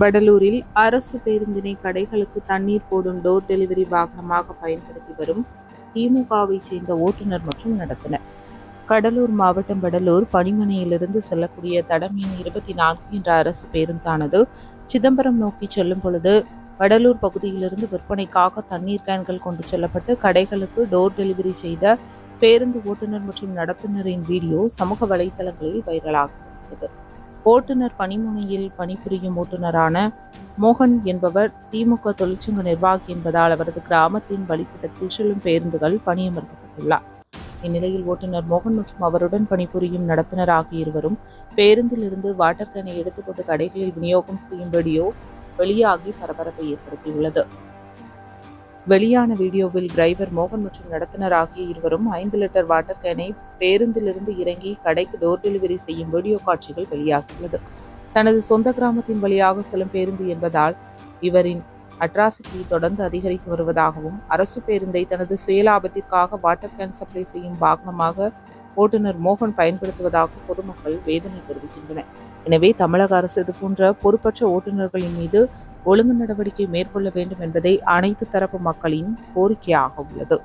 வடலூரில் அரசு பேருந்தினை கடைகளுக்கு தண்ணீர் போடும் டோர் டெலிவரி வாகனமாக பயன்படுத்தி வரும் திமுகவை சேர்ந்த ஓட்டுநர் மற்றும் நடத்தினர். கடலூர் மாவட்டம் வடலூர் பணிமனையிலிருந்து செல்லக்கூடிய தடமீன் இருபத்தி நான்கு என்ற அரசு பேருந்தானது சிதம்பரம் நோக்கி செல்லும் பொழுது வடலூர் பகுதியிலிருந்து விற்பனைக்காக தண்ணீர் கேன்கள் கொண்டு செல்லப்பட்டு கடைகளுக்கு டோர் டெலிவரி செய்த பேருந்து ஓட்டுநர் மற்றும் நடத்துனரின் வீடியோ சமூக வலைதளங்களில் வைரலாக வருகிறது. ஓட்டுநர் பணிமுனையில் பணிபுரியும் ஓட்டுநரான மோகன் என்பவர் திமுக தொழிற்சங்க நிர்வாகி என்பதால் அவரது கிராமத்தின் வழித்தடத்தில் செல்லும் பேருந்துகள் பணியமர்த்தப்பட்டுள்ளார். இந்நிலையில் ஓட்டுநர் மோகன் மற்றும் அவருடன் பணிபுரியும் நடத்துனர் ஆகிய இருவரும் பேருந்திலிருந்து வாட்டர் கேனை எடுத்துக்கொண்டு கடைகளில் விநியோகம் செய்யும் வீடியோ வெளியாகி பரபரப்பை ஏற்படுத்தியுள்ளது. வெளியான வீடியோவில் டிரைவர் மோகன் மற்றும் நடத்துனர் ஆகிய இருவரும் ஐந்து லிட்டர் வாட்டர் கேனை பேருந்திலிருந்து இறங்கி கடைக்கு டோர் டெலிவரி செய்யும் வீடியோ காட்சிகள் வெளியாகியுள்ளது. தனது சொந்த கிராமத்தின் வழியாக செல்லும் பேருந்து என்பதால் இவரின் அட்ராசிட்டி தொடர்ந்து அதிகரித்து வருவதாகவும் அரசு பேருந்தை தனது சுயலாபத்திற்காக வாட்டர் கேன் சப்ளை செய்யும் வாகனமாக ஓட்டுநர் மோகன் பயன்படுத்துவதாக பொதுமக்கள் வேதனை தெரிவிக்கின்றனர். எனவே தமிழக அரசு இதுபோன்ற பொறுப்பற்ற ஓட்டுநர்களின் மீது ஒழுங்கு நடவடிக்கை மேற்கொள்ள வேண்டும் என்பதே அனைத்து தரப்பு மக்களின் கோரிக்கையாக உள்ளது